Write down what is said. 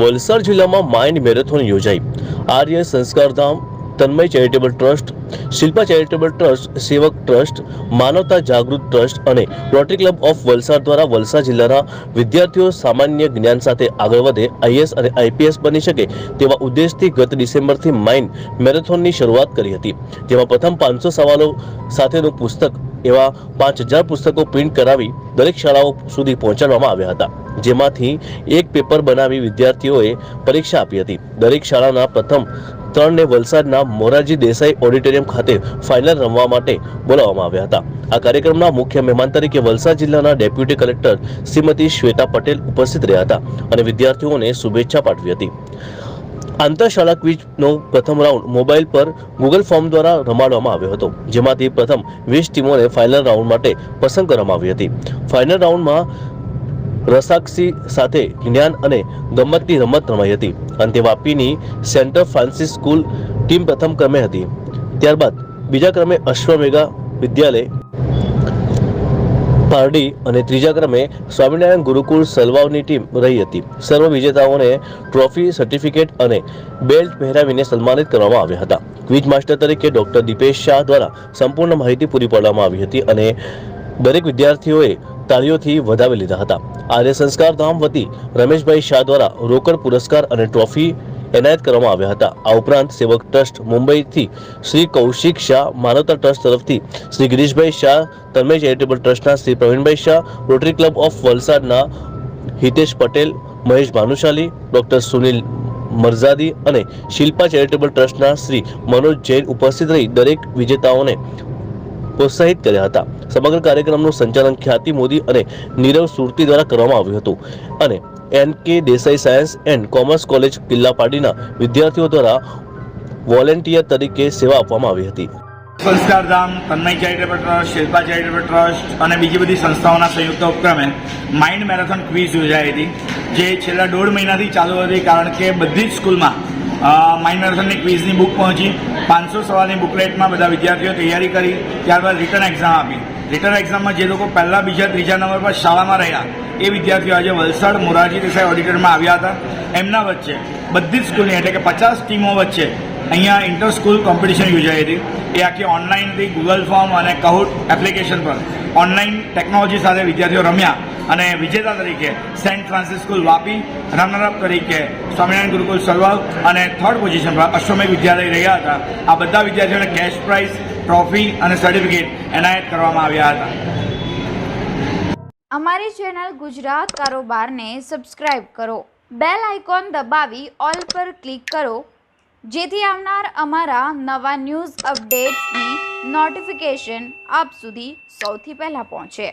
વલસાડ જિલ્લામાં mind marathon યોજાઈ. Arya Sanskardham Tanmay charitable trust, Shilpa charitable trust, Sevak trust, Manavta Jagrut trust અને rotary club of Valsad દ્વારા વલસાડ જિલ્લાના વિદ્યાર્થીઓ સામાન્ય જ્ઞાન સાથે આગળ વધે, આઈએસ અને આઈપીએસ બની શકે તેવા ઉદ્દેશથી ગત ડિસેમ્બરથી માઇન્ડ મેરેથોનની શરૂઆત કરી હતી. જેમાં પ્રથમ પાંચસો સવાલો સાથેનું પુસ્તક એવા પાંચ હજાર પુસ્તકો પ્રિન્ટ કરાવી દરેક શાળાઓ સુધી પહોંચાડવામાં આવ્યા હતા. જેમાંથી એક પેપર બનાવી વિદ્યાર્થીઓએ પરીક્ષા આપી હતી. દરેક શાળાના પ્રથમ ત્રણને વલસાડના મોરારજી દેસાઈ ઓડિટોરિયમ ખાતે ફાઇનલ રમવા માટે બોલાવવામાં આવ્યા હતા. આ કાર્યક્રમના મુખ્ય મહેમાન તરીકે વલસાડ જિલ્લાના ડેપ્યુટી કલેક્ટર શ્રીમતી શ્વેતા પટેલ ઉપસ્થિત રહ્યા હતા અને વિદ્યાર્થીઓને શુભેચ્છા પાઠવી હતી. આંતરશાળા ક્વિઝનો પ્રથમ રાઉન્ડ મોબાઈલ પર ગૂગલ ફોર્મ દ્વારા રમાડવામાં આવ્યો હતો, જેમાંથી પ્રથમ વીસ ટીમોને ફાઇનલ રાઉન્ડ માટે પસંદ કરવામાં આવી હતી. ફાઇનલ રાઉન્ડમાં રસાક્ષી સાથે જ્ઞાન અને ગમતની રમત રમાઈ હતી. અંતે વાપીની સેન્ટર ફ્રાન્સિસ સ્કૂલ ટીમ પ્રથમ ક્રમે હતી. ત્યારબાદ બીજા ક્રમે અશ્વમેઘા વિદ્યાલય પારડી અને ત્રીજા ક્રમે સ્વામિનારાયણ ગુરુકુળ સલવાવની ટીમ રહી હતી. સર્વ વિજેતાઓને ટ્રોફી, સર્ટિફિકેટ અને બેલ્ટ પહેરાવીને સન્માનિત કરવામાં આવ્યા હતા. ક્વિઝ માસ્ટર તરીકે ડોક્ટર દીપેશ શાહ દ્વારા સંપૂર્ણ માહિતી પૂરી પાડવામાં આવી હતી અને દરેક વિદ્યાર્થીઓએ તાળીઓથી વધાવી લીધા હતા. આર્ય સંસ્કાર ધામ વતી રમેશભાઈ શાહ દ્વારા રોકડ પુરસ્કાર અને ટ્રોફી એનાયત કરવામાં આવ્યા હતા. આ ઉપરાંત સેવક ટ્રસ્ટ મુંબઈથી શ્રી કૌશિક શાહ, માનવતા ટ્રસ્ટ તરફથી શ્રી ગિરીશભાઈ શાહ, તન્મય ચેરિટેબલ ટ્રસ્ટના Shri Pravinbhai Shah Rotary club of વલસાડના હિતેશ પટેલ, મહેશ ભાનુશાલી, ડોક્ટર સુનિલ મરઝાદી અને શિલ્પા ચેરિટેબલ ટ્રસ્ટના શ્રી મનોજ જૈન ઉપસ્થિત રહી દરેક વિજેતાઓને પ્રોત્સાહિત કર્યા હતા. સમગ્ર કાર્યક્રમનું સંચાલન ખ્યાતિ મોદી અને નીરવ સુરતી દ્વારા કરવામાં આવ્યું હતું. અને N K Desai science and commerce college કિલ્લાપાડીના વિદ્યાર્થીઓ દ્વારા વોલેન્ટિયર તરીકે સેવા આપવામાં આવી હતી. Sanskardham Tanmay charitable trust, Shilpa charitable trust અને બીજી બધી સંસ્થાઓના સંયુક્ત ઉપક્રમે માઇન્ડ મેરેથોન ક્વિઝ યોજાઈ હતી, જે છેલ્લા દોઢ મહિનાથી ચાલુ હતી કારણ કે બધી જ સ્કૂલમાં માઇન્ડ મેરેથોનની ક્વિઝની બુક પહોંચી. પાંચસો સવાલની બુકલેટમાં બધા વિદ્યાર્થીઓ તૈયારી કરી, ત્યારબાદ રિટર્ન એક્ઝામ આપી. રિટર્ન એક્ઝામમાં જે લોકો પહેલા, બીજા, ત્રીજા નંબર પર શાળામાં રહ્યા, એ વિદ્યાર્થીઓ આજે વલસાડ મોરારજી દેસાઈ ઓડિટરમાં આવ્યા હતા. એમના વચ્ચે બધી જ સ્કૂલની એટલે કે પચાસ ટીમો વચ્ચે અહીંયા ઇન્ટર સ્કૂલ કોમ્પિટિશન યોજાઈ હતી. એ આખી ઓનલાઈનથી ગૂગલ ફોર્મ અને કહુટ એપ્લિકેશન પર ઓનલાઈન ટેકનોલોજી સાથે વિદ્યાર્થીઓ રમ્યા. અને વિજેતા તરીકે saint Francis school Vapi runner up તરીકે સ્વામિનારાયણ ગુરુકુલ સલવાવ અને થર્ડ પોઝિશન પર અશ્વમેઘ વિદ્યાલય રહ્યા હતા. આ બધા વિદ્યાર્થીઓને કેશ પ્રાઇઝ ટ્રોફી અને સર્ટિફિકેટ એનાયત કરવામાં આવ્યા હતા. અમારી ચેનલ ગુજરાત કારોબારને સબસ્ક્રાઇબ કરો. બેલ આઇકોન દબાવી ઓલ પર ક્લિક કરો. જેથી આવનાર અમારા નવા ન્યૂઝ અપડેટ્સની નોટિફિકેશન આપ સુધી સૌથી પહેલાં પહોંચે.